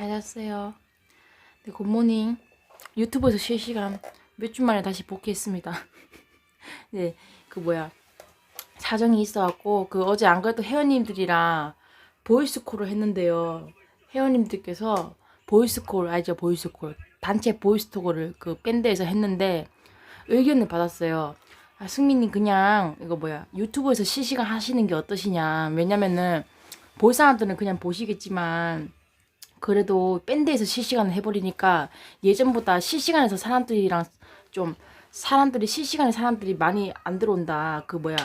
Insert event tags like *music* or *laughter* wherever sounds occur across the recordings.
잘 잤어요. 네, 굿모닝. 유튜브에서 실시간 몇 주 만에 다시 복귀했습니다. *laughs* 네, 그 뭐야. 사정이 있어갖고, 그 어제 안 그래도 회원님들이랑 보이스콜을 했는데요. 회원님들께서 보이스콜, 알죠? 보이스콜. 단체 보이스톡을 그 밴드에서 했는데, 의견을 받았어요. 아, 승민님 그냥, 이거 뭐야. 유튜브에서 실시간 하시는 게 어떠시냐. 왜냐면은, 볼 사람들은 그냥 보시겠지만, 그래도 밴드에서 실시간을 해버리니까 예전보다 실시간에서 사람들이랑 좀 사람들이 실시간에 사람들이 많이 안 들어온다. 그 뭐야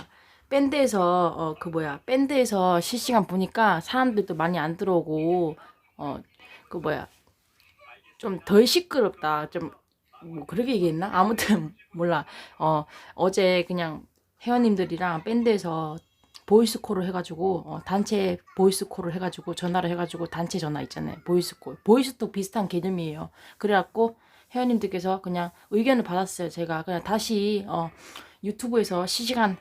밴드에서 어 그 뭐야 밴드에서 실시간 보니까 사람들도 많이 안 들어오고 어 그 뭐야 좀 덜 시끄럽다. 좀 뭐 그렇게 얘기했나? 아무튼 몰라. 어 어제 그냥 회원님들이랑 밴드에서 보이스 콜을 해가지고 어, 단체 보이스 콜을 해가지고 전화를 해가지고 단체 전화 있잖아요. 보이스 콜. 보이스톡 비슷한 개념이에요. 그래갖고 회원님들께서 그냥 의견을 받았어요 제가. 그냥 다시 어, 유튜브에서 실시간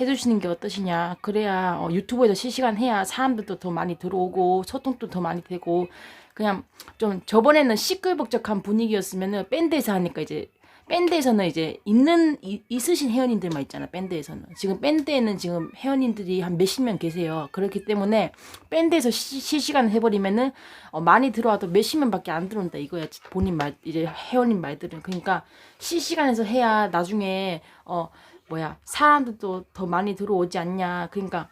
해주시는 게 어떠시냐. 그래야 어, 유튜브에서 실시간 해야 사람들도 더 많이 들어오고 소통도 더 많이 되고 그냥 좀 저번에는 시끌벅적한 분위기였으면 은 밴드에서 하니까 이제 밴드에서는 이제 있는 이, 있으신 회원님들만 있잖아 밴드에서는. 지금 밴드에는 지금 회원님들이 한 몇십 명 계세요. 그렇기 때문에 밴드에서 시, 실시간 해버리면은 어, 많이 들어와도 몇십 명밖에 안 들어온다 이거야 본인 말 이제 회원님 말들은. 그러니까 실시간에서 해야 나중에 어 뭐야 사람들도 더 많이 들어오지 않냐. 그러니까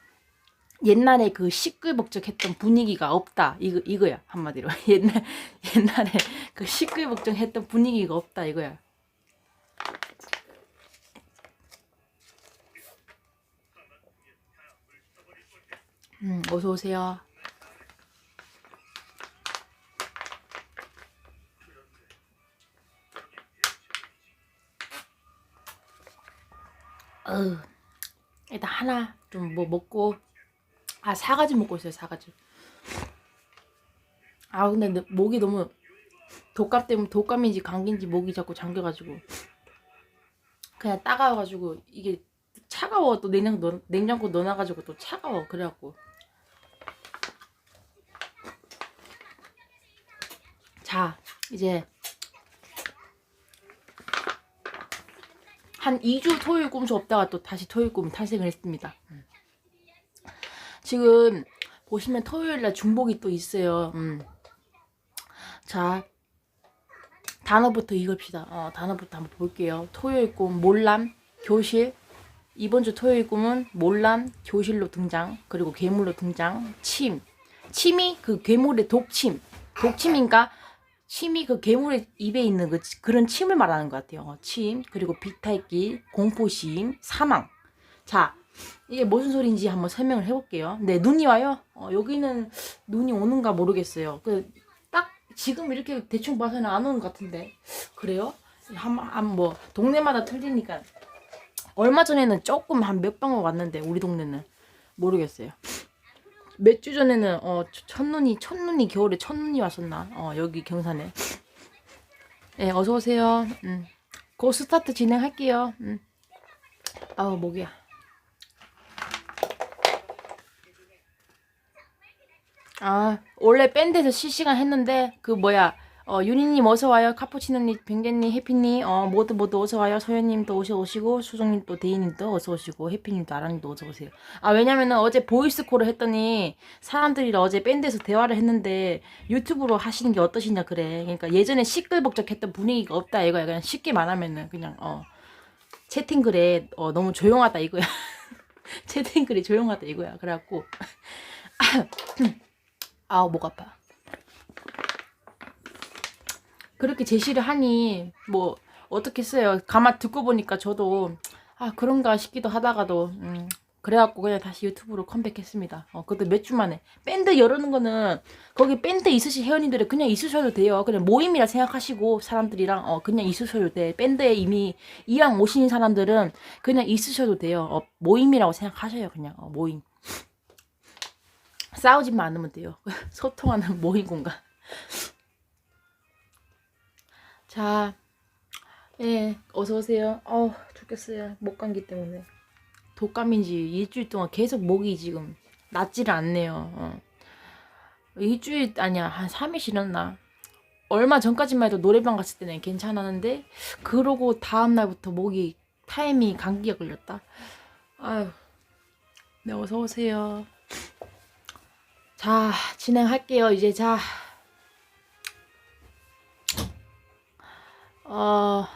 옛날에 그 시끌벅적했던 분위기가 없다. 이거 이거야 한마디로. *laughs* 옛날 옛날에 그 시끌벅적했던 분위기가 없다 이거야 음, 어서 오세요. 어, 일단 하나 좀 뭐 먹고 아 사가지 먹고 있어요 사가지. 아 근데 내 목이 너무 독감 때문에 독감인지 감기인지 목이 자꾸 잠겨가지고 그냥 따가워가지고 이게 차가워 또 냉장고 넣, 냉장고 넣어놔가지고 또 차가워 그래갖고 자 이제 한 2주 토요일 꿈수 없다가 또 다시 토요일 꿈 탄생을 했습니다 음. 지금 보시면 토요일날 중복이 또 있어요 음. 자 단어부터 읽읍시다. 어, 단어부터 한번 볼게요. 토요일 꿈 몰람 교실. 이번 주 토요일 꿈은 몰람 교실로 등장 그리고 괴물로 등장 침. 침이 그 괴물의 독침. 독침인가? 침이 그 괴물의 입에 있는 그 그런 침을 말하는 것 같아요. 어, 침 그리고 비탈길 공포심 사망. 자 이게 무슨 소리인지 한번 설명을 해볼게요. 네 눈이 와요? 어, 여기는 눈이 오는가 모르겠어요. 그딱 지금 이렇게 대충 봐서는 안 오는 것 같은데 그래요 한뭐 동네마다 틀리니까 얼마 전에는 조금 한 몇 방울 왔는데 우리 동네는 모르겠어요. 몇 주 전에는 어 첫눈이 첫눈이 겨울에 첫눈이 왔었나? 어 여기 경산에. 네 어서 오세요. 음. 고 스타트 진행할게요. 음. 아우 목이야. 아 원래 밴드에서 실시간 했는데 그 뭐야 어, 유니님 어서 와요. 카푸치노님, 뱅겐님, 해피님, 어, 모두 모두 어서 와요. 소연님도 오셔 오시고, 수정님 또 데이님도 어서 오시고, 해피님도 아랑님도 어서 오세요. 아 왜냐면은 어제 보이스 콜을 했더니 사람들이랑 어제 밴드에서 대화를 했는데 유튜브로 하시는 게 어떠시냐 그래. 그러니까 예전에 시끌벅적했던 분위기가 없다 이거야. 그냥 쉽게 말하면은 그냥 어 채팅글에 어 너무 조용하다 이거야. *laughs* 채팅글이 조용하다 이거야. 그래갖고 *laughs* 아우 목 아파. 그렇게 제시를 하니 뭐 어떻겠어요. 가만 듣고 보니까 저도 아 그런가 싶기도 하다가도 음, 그래갖고 그냥 다시 유튜브로 컴백했습니다. 어, 그것도 몇 주 만에 밴드 열는 거는 거기 밴드 있으신 회원님들은 그냥 있으셔도 돼요. 그냥 모임이라 생각하시고 사람들이랑 어, 그냥 있으셔도 돼. 밴드에 이미 이왕 오신 사람들은 그냥 있으셔도 돼요. 어, 모임이라고 생각하셔요. 그냥 어, 모임. 싸우지만 않으면 돼요. *laughs* 소통하는 모임 공간. *laughs* 자, 예, 어서 오세요. 어우, 죽겠어요. 목 감기 때문에. 독감인지 일주일 동안 계속 목이 지금 낫지를 않네요. 어. 일주일 아니야 한 3일 지났나 얼마 전까지만 해도 노래방 갔을 때는 괜찮았는데 그러고 다음 날부터 목이 타이밍 감기가 걸렸다 아유 네 어서 오세요 자 진행할게요. 이제 자. 어...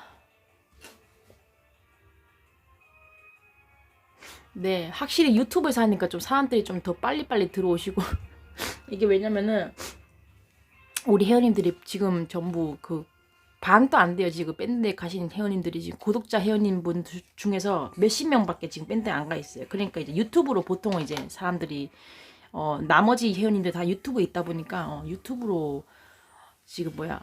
네, 확실히 유튜브에서 하니까 좀 사람들이 좀 더 빨리빨리 들어오시고. *laughs* 이게 왜냐면은 우리 회원님들이 지금 전부 그 반도 안 돼요. 지금 밴드에 가신 회원님들이 지금 구독자 회원님 분 주- 중에서 몇십 명밖에 지금 밴드에 안 가 있어요. 그러니까 이제 유튜브로 보통은 이제 사람들이 어 나머지 회원님들 다 유튜브에 있다 보니까 어 유튜브로 지금 뭐야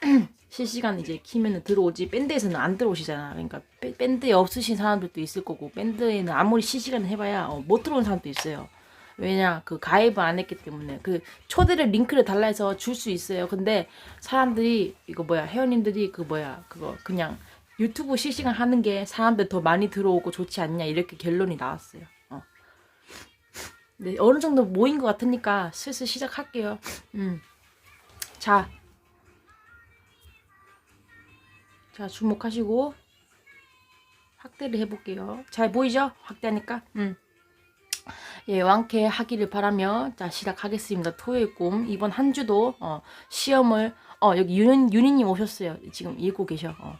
*clears throat* 실시간 이제 키면은 들어오지 밴드에서는 안 들어오시잖아. 그러니까 밴- 밴드에 없으신 사람들도 있을 거고 밴드에는 아무리 실시간 해봐야 어, 못 들어온 사람도 있어요. 왜냐 그 가입을 안 했기 때문에 그 초대를 링크를 달라 해서 줄 수 있어요. 근데 사람들이 이거 뭐야 회원님들이 그 뭐야 그거 그냥 유튜브 실시간 하는 게 사람들 더 많이 들어오고 좋지 않냐 이렇게 결론이 나왔어요. 어. 네 어느 정도 모인 것 같으니까 슬슬 시작할게요. 음. 자. 자, 주목하시고 확대를 해볼게요. 잘 보이죠? 확대하니까. 음. 예, 왕쾌 하기를 바라며 자 시작하겠습니다. 토요일 꿈 이번 한 주도 어, 시험을 어 여기 윤 윤희님 오셨어요. 지금 읽고 계셔. 어,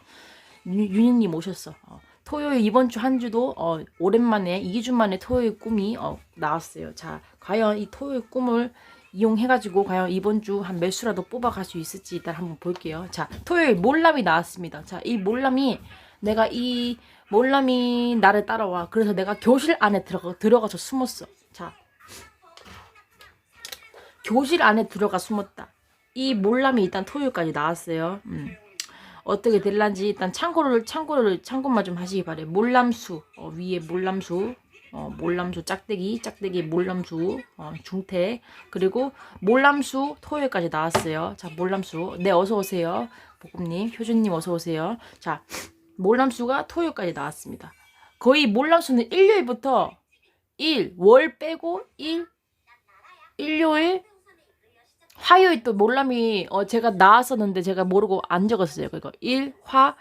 윤, 윤희님 오셨어. 어, 토요일 이번 주 한 주도 어, 오랜만에 2주 만에 토요일 꿈이 어, 나왔어요. 자 과연 이 토요일 꿈을 이용해가지고 과연 이번 주 한 몇 수라도 뽑아갈 수 있을지 일단 한번 볼게요. 자 토요일 몰람이 나왔습니다. 자 이 몰람이 내가 이 몰람이 나를 따라와. 그래서 내가 교실 안에 들어가 들어가서 숨었어. 자 교실 안에 들어가 숨었다. 이 몰람이 일단 토요일까지 나왔어요. 음. 어떻게 될란지 일단 참고를 참고를 참고만 좀 하시기 바래. 몰람수 어, 위에 몰람수 어, 몰람수 짝대기 짝대기 몰람수 어, 중태 그리고 몰람수 토요일까지 나왔어요. 자 몰람수 네 어서 오세요. 보금님 효준님 어서 오세요. 자 몰람수가 토요일까지 나왔습니다. 거의 몰람수는 일요일부터 일 월 빼고 일 일요일 화요일 또 몰람이 어 제가 나왔었는데 제가 모르고 안 적었어요. 그거 일화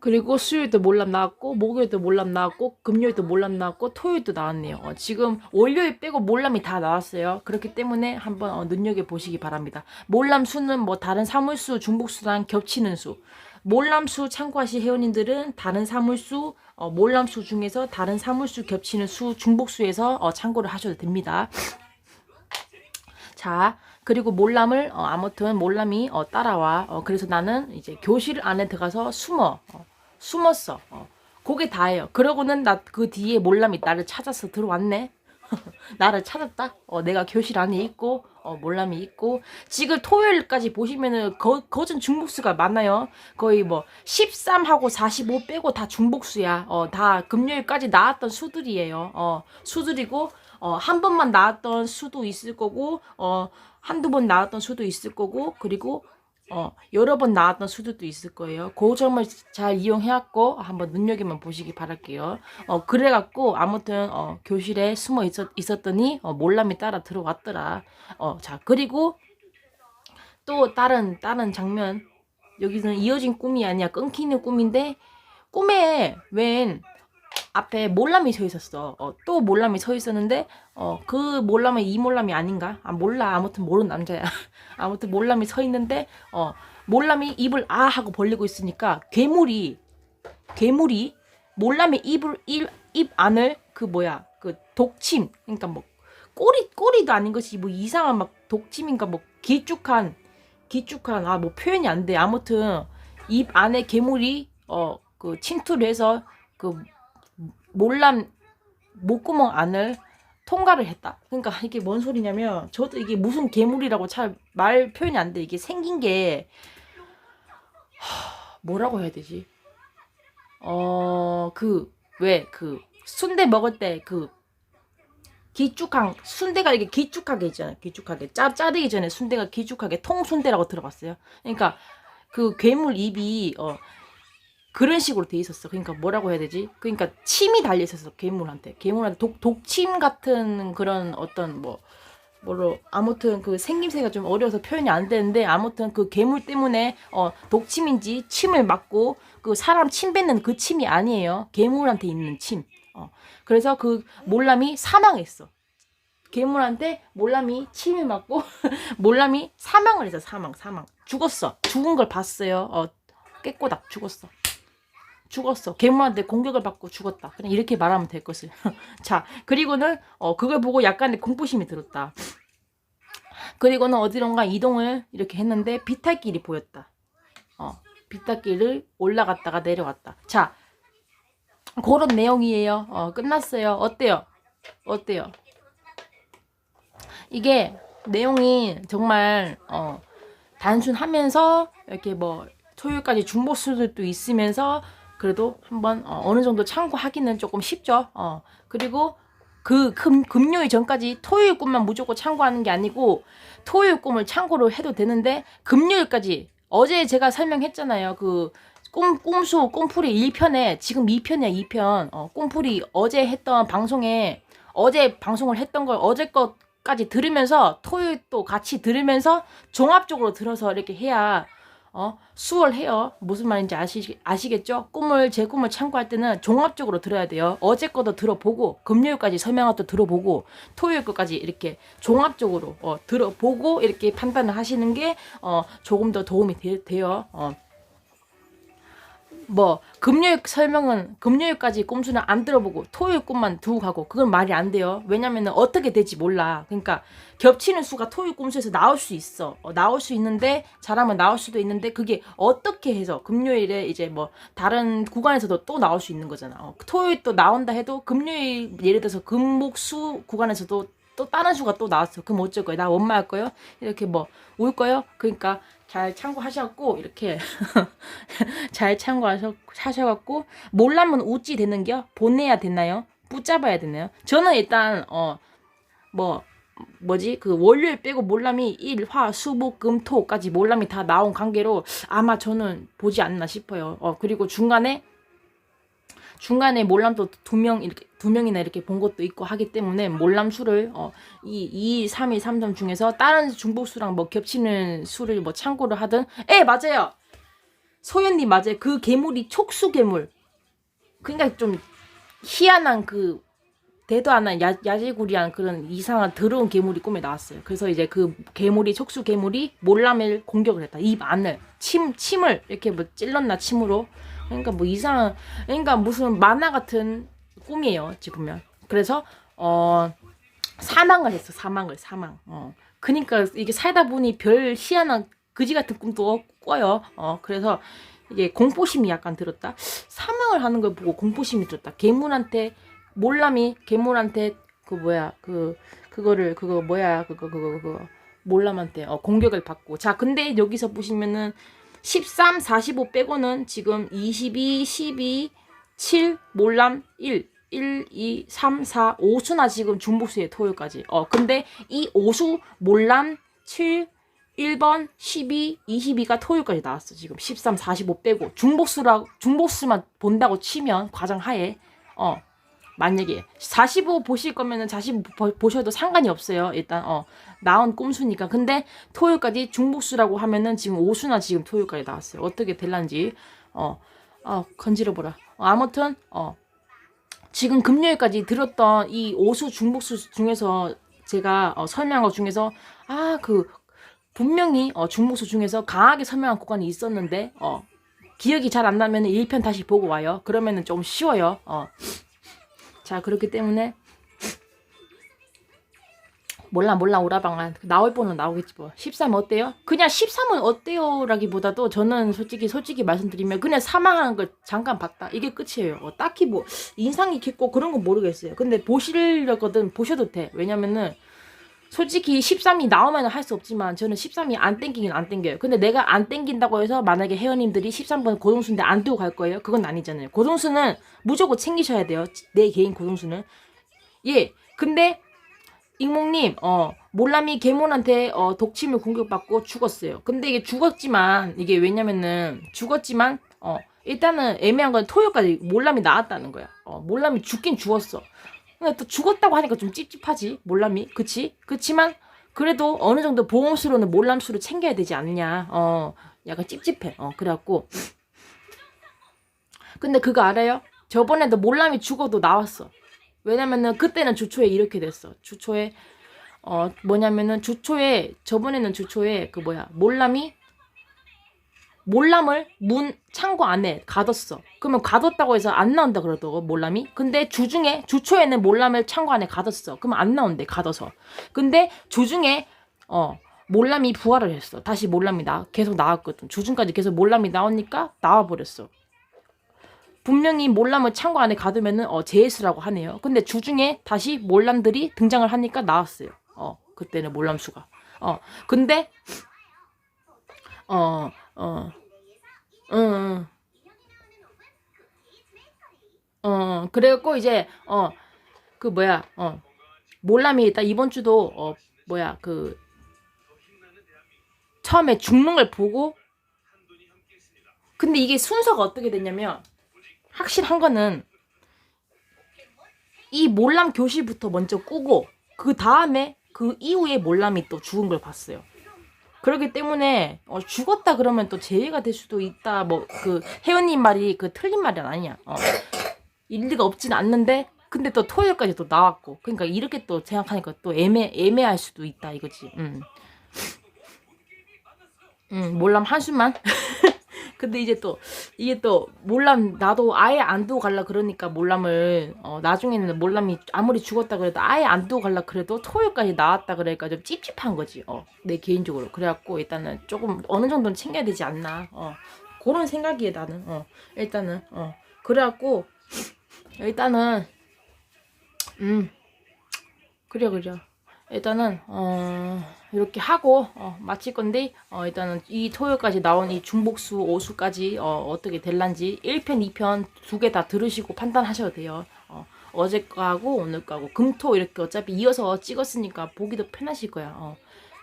그리고 수요일도 몰람 나왔고 목요일도 몰람 나왔고 금요일도 몰람 나왔고 토요일도 나왔네요. 어, 지금 월요일 빼고 몰람이 다 나왔어요. 그렇기 때문에 한번 어, 눈여겨 보시기 바랍니다. 몰람 수는 뭐 다른 사물수 중복수랑 겹치는 수. 몰람 수 참고하실 회원님들은 다른 사물수 어, 몰람 수 중에서 다른 사물수 겹치는 수 중복수에서 어, 참고를 하셔도 됩니다. 자, 그리고 몰람을 어, 아무튼 몰람이 어, 따라와. 어, 그래서 나는 이제 교실 안에 들어가서 숨어. 어, 숨었어. 어. 그게 다예요. 그러고는 나 그 뒤에 몰람이 나를 찾아서 들어왔네. *laughs* 나를 찾았다. 어, 내가 교실 안에 있고 어, 몰람이 있고 지금 토요일까지 보시면은 거, 거진 중복수가 많아요. 거의 뭐 13하고 45 빼고 다 중복수야. 어, 다 금요일까지 나왔던 수들이에요. 어, 수들이고 어, 한 번만 나왔던 수도 있을 거고 어, 한두 번 나왔던 수도 있을 거고 그리고 어, 여러 번 나왔던 수들도 있을 거예요. 그 점을 잘 이용해갖고 한번 눈여겨만 보시기 바랄게요. 어, 그래갖고 아무튼 어, 교실에 숨어 있었, 있었더니 어, 몰람이 따라 들어왔더라. 어, 자 그리고 또 다른 다른 장면 여기는 이어진 꿈이 아니야 끊기는 꿈인데 꿈에 웬 앞에 몰람이 서 있었어. 어, 또 몰람이 서 있었는데, 어, 그 몰람은 이 몰람이 아닌가? 아, 몰라. 아무튼 모르는 남자야. *laughs* 아무튼 몰람이 서 있는데, 어, 몰람이 입을 아 하고 벌리고 있으니까, 괴물이, 괴물이, 몰람의 입을, 입, 입 안을, 그 뭐야, 그 독침. 그러니까 뭐, 꼬리, 꼬리도 아닌 것이 뭐 이상한 막 독침인가 뭐, 길쭉한, 길쭉한, 아, 뭐 표현이 안 돼. 아무튼, 입 안에 괴물이, 어, 그 침투를 해서, 그, 몰람 목구멍 안을 통과를 했다. 그러니까 이게 뭔 소리냐면 저도 이게 무슨 괴물이라고 잘 말 표현이 안 돼. 이게 생긴 게 하, 뭐라고 해야 되지? 어 그 왜 그 순대 먹을 때그 길쭉한 순대가 이게 길쭉하게 있잖아요. 길쭉하게 짜 짜르기 전에 순대가 길쭉하게 통순대라고 들어봤어요. 그러니까 그 괴물 입이 어 그런 식으로 돼 있었어. 그러니까 뭐라고 해야 되지? 그러니까 침이 달려 있었어. 괴물한테. 괴물한테 독 독침 같은 그런 어떤 뭐 뭐로 아무튼 그 생김새가 좀 어려서 표현이 안 되는데 아무튼 그 괴물 때문에 어 독침인지 침을 맞고 그 사람 침 뱉는 그 침이 아니에요. 괴물한테 있는 침. 어 그래서 그 몰람이 사망했어. 괴물한테 몰람이 침을 맞고 *laughs* 몰람이 사망을 했어. 사망 사망 죽었어. 죽은 걸 봤어요. 어 깨꼬닥 죽었어. 죽었어. 괴물한테 공격을 받고 죽었다. 그냥 이렇게 말하면 될 것을. *laughs* 자, 그리고는 어 그걸 보고 약간의 공포심이 들었다. 그리고는 어디론가 이동을 이렇게 했는데 비탈길이 보였다. 어, 비탈길을 올라갔다가 내려왔다. 자, 그런 내용이에요. 어, 끝났어요. 어때요? 어때요? 이게 내용이 정말 어, 단순하면서 이렇게 뭐 토요일까지 중복수들도 있으면서 그래도 한번 어, 느 정도 참고하기는 조금 쉽죠. 어, 그리고 그 금, 금요일 전까지 토요일 꿈만 무조건 참고하는 게 아니고 토요일 꿈을 참고로 해도 되는데 금요일까지 어제 제가 설명했잖아요. 그 꿈, 꿈수, 꿈풀이 1편에 지금 2편이야, 2편. 어, 꿈풀이 어제 했던 방송에 어제 방송을 했던 걸 어제 것까지 들으면서 토요일 또 같이 들으면서 종합적으로 들어서 이렇게 해야 어, 수월해요. 무슨 말인지 아시, 아시겠죠? 꿈을, 제 꿈을 참고할 때는 종합적으로 들어야 돼요. 어제 거도 들어보고, 금요일까지 설명한 도 들어보고, 토요일 거까지 이렇게 종합적으로, 어, 들어보고, 이렇게 판단을 하시는 게, 어, 조금 더 도움이 되, 돼요. 어. 뭐 금요일 설명은 금요일까지 꼼수는 안 들어보고 토요일 꿈만 두고 가고 그건 말이 안 돼요. 왜냐면은 어떻게 될지 몰라. 그러니까 겹치는 수가 토요일 꼼수에서 나올 수 있어. 어, 나올 수 있는데 잘하면 나올 수도 있는데 그게 어떻게 해서 금요일에 이제 뭐 다른 구간에서도 또 나올 수 있는 거잖아. 어, 토요일 또 나온다 해도 금요일 예를 들어서 금목수 구간에서도 또 다른 수가 또 나왔어. 그럼 어쩔 거예요? 나 원마할 거예요? 이렇게 뭐 올 거예요? 그러니까 잘 참고하셨고 이렇게 *laughs* 잘 참고하셔갖고 몰라면 우찌 되는겨 보내야 되나요? 붙잡아야 되나요? 저는 일단 어 뭐 뭐지 그 월요일 빼고 몰람이 일, 화, 수, 목, 금, 토까지 몰람이 다 나온 관계로 아마 저는 보지 않나 싶어요. 어 그리고 중간에 중간에 몰람도 두 명 이렇게 두 명이나 이렇게 본 것도 있고 하기 때문에 몰람 수를 어, 이 2, 3, 2, 3점 중에서 다른 중복 수랑 뭐 겹치는 수를 뭐 참고를 하든 에 맞아요 소연님 맞아요 그 괴물이 촉수 괴물 그러니까 좀 희한한 그 대도 않은 야, 야지구리한 그런 이상한 더러운 괴물이 꿈에 나왔어요. 그래서 이제 그 괴물이 촉수 괴물이 몰람을 공격을 했다. 입 안을 침 침을 이렇게 뭐 찔렀나 침으로 그러니까 뭐 이상 그러니까 무슨 만화 같은 꿈이에요. 지금면 그래서 어 사망을 했어. 사망을 사망. 어 그러니까 이게 살다 보니 별 희한한 그지 같은 꿈도 꿔요. 어 그래서 이게 공포심이 약간 들었다. 사망을 하는 걸 보고 공포심이 들었다. 괴물한테 몰람이 괴물한테 그 뭐야 그 그거를 그거 뭐야 그거 그거 그거 몰람한테 어, 공격을 받고 자 근데 여기서 보시면은 13, 45 빼고는 지금 22, 12, 7 몰람 1 1, 2, 3, 4, 5수나 지금 중복수의 토요일까지. 어, 근데 이 5수 몰람 7, 1번, 12, 22가 토요일까지 나왔어. 지금 13, 45 빼고 중복수라 중복수만 본다고 치면 과정 하에 어 만약에 45 보실 거면은 45 보셔도 상관이 없어요. 일단 어 나온 꼼수니까. 근데 토요일까지 중복수라고 하면은 지금 오수나 지금 토요일까지 나왔어요. 어떻게 될란지 어, 어 건지러 보라. 어, 아무튼 어 지금 금요일까지 들었던 이 오수 중복수 중에서 제가 어, 설명한 것 중에서 아 그 분명히 어, 중복수 중에서 강하게 설명한 구간이 있었는데 어 기억이 잘 안 나면 1편 다시 보고 와요. 그러면은 좀 쉬워요. 어. 자 그렇기 때문에 몰라 몰라 오라방아 나올 뻔은 나오겠지 뭐 13 어때요? 그냥 13은 어때요? 라기보다도 저는 솔직히 솔직히 말씀드리면 그냥 사망하는 걸 잠깐 봤다 이게 끝이에요 어, 딱히 뭐 인상이 깊고 그런 건 모르겠어요 근데 보시려거든 보셔도 돼 왜냐면은 솔직히 13이 나오면 할 수 없지만 저는 13이 안 땡기긴 안 땡겨요. 근데 내가 안 땡긴다고 해서 만약에 회원님들이 13번 고동수인데 안 두고 갈 거예요? 그건 아니잖아요. 고동수는 무조건 챙기셔야 돼요. 내 개인 고동수는. 예. 근데 익몽님, 어, 몰람이 개몬한테 어, 독침을 공격받고 죽었어요. 근데 이게 죽었지만, 이게 왜냐면은, 죽었지만, 어, 일단은 애매한 건 토요까지 몰람이 나왔다는 거야. 어, 몰람이 죽긴 죽었어. 근데 또 죽었다고 하니까 좀 찝찝하지 몰람이 그치 그치만 그래도 어느 정도 보험수로는 몰람수를 챙겨야 되지 않냐. 어, 약간 찝찝해. 어, 그래갖고. 근데 그거 알아요? 저번에도 몰람이 죽어도 나왔어. 왜냐면은 그때는 주초에 이렇게 됐어. 주초에 어 뭐냐면은 주초에 저번에는 주초에 그 뭐야 몰람이 몰람을 문 창고 안에 가뒀어. 그러면 가뒀다고 해서 안 나온다 그러더라고 몰람이. 근데 주중에 주초에는 몰람을 창고 안에 가뒀어. 그러면 안 나온대 가둬서. 근데 주중에 어 몰람이 부활을 했어. 다시 몰람이 나 계속 나왔거든. 주중까지 계속 몰람이 나오니까 나와 버렸어. 분명히 몰람을 창고 안에 가두면은 어 JS라고 하네요. 근데 주중에 다시 몰람들이 등장을 하니까 나왔어요. 어 그때는 몰람수가. 어 근데 어 어, 응, 응. 어, 그래갖고 이제, 어, 그 뭐야, 어, 몰람이 일단 이번 주도, 어, 뭐야, 그, 처음에 죽는 걸 보고, 근데 이게 순서가 어떻게 됐냐면, 확실한 거는, 이 몰람 교실부터 먼저 꾸고, 그 다음에, 그 이후에 몰람이 또 죽은 걸 봤어요. 그렇기 때문에 어, 죽었다 그러면 또 재해가 될 수도 있다. 뭐 그 혜연님 말이 그 틀린 말이 아니야. 어. 일리가 없진 않는데 근데 또 토요일까지 또 나왔고 그러니까 이렇게 또 생각하니까 또 애매 애매할 수도 있다 이거지. 음. 음, 몰람 한숨만. *laughs* 근데 이제 또 이게 또 몰람 나도 아예 안 두고 갈라 그러니까 몰람을 어 나중에는 몰람이 아무리 죽었다 그래도 아예 안 두고 갈라 그래도 토요일까지 나왔다 그러니까 좀 찝찝한 거지. 어 내 개인적으로. 그래갖고 일단은 조금 어느 정도는 챙겨야 되지 않나. 어 그런 생각이에 나는. 어 일단은 어. 그래갖고 일단은 음. 그래 그래. 일단은 어 이렇게 하고 어 마칠 건데 어 일단은 이 토요일까지 나온 이 중복수 오수까지 어 어떻게 될란지 1편 2편 두 개 다 들으시고 판단하셔도 돼요. 어 어제 거하고 오늘 거하고 금토 이렇게 어차피 이어서 찍었으니까 보기도 편하실 거야. 어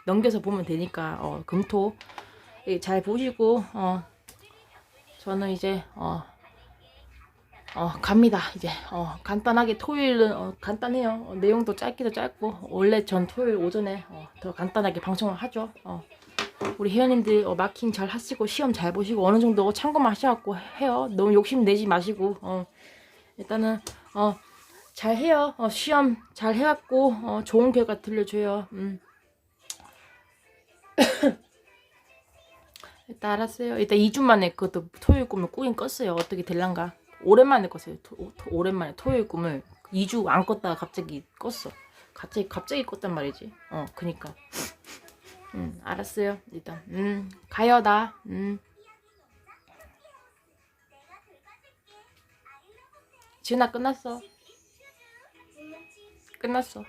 넘겨서 보면 되니까 어 금토. 예, 잘 보시고 어 저는 이제 어 어, 갑니다. 이제 어, 간단하게 토요일은 어, 간단해요. 어, 내용도 짧기도 짧고 원래 전 토요일 오전에 어, 더 간단하게 방송을 하죠. 어, 우리 회원님들 어, 마킹 잘 하시고 시험 잘 보시고 어느 정도 참고만 하셔갖고 해요. 너무 욕심 내지 마시고 어, 일단은 어, 잘 해요. 어, 시험 잘 해갖고 어, 좋은 결과 들려줘요. 음. *coughs* 일단 알았어요. 일단 2주 만에 그것도 토요일 꿈을 꾸긴 껐어요. 어떻게 될란가. 오랜만에 껐어요. 토, 토, 오랜만에 토요일 꿈을 2주 안 껐다가 갑자기 껐어. 갑자기 갑자기 껐단 말이지. 어, 그니까. 음, 알았어요. 일단 음, 가요 나. 음. 지은아 끝났어. 끝났어.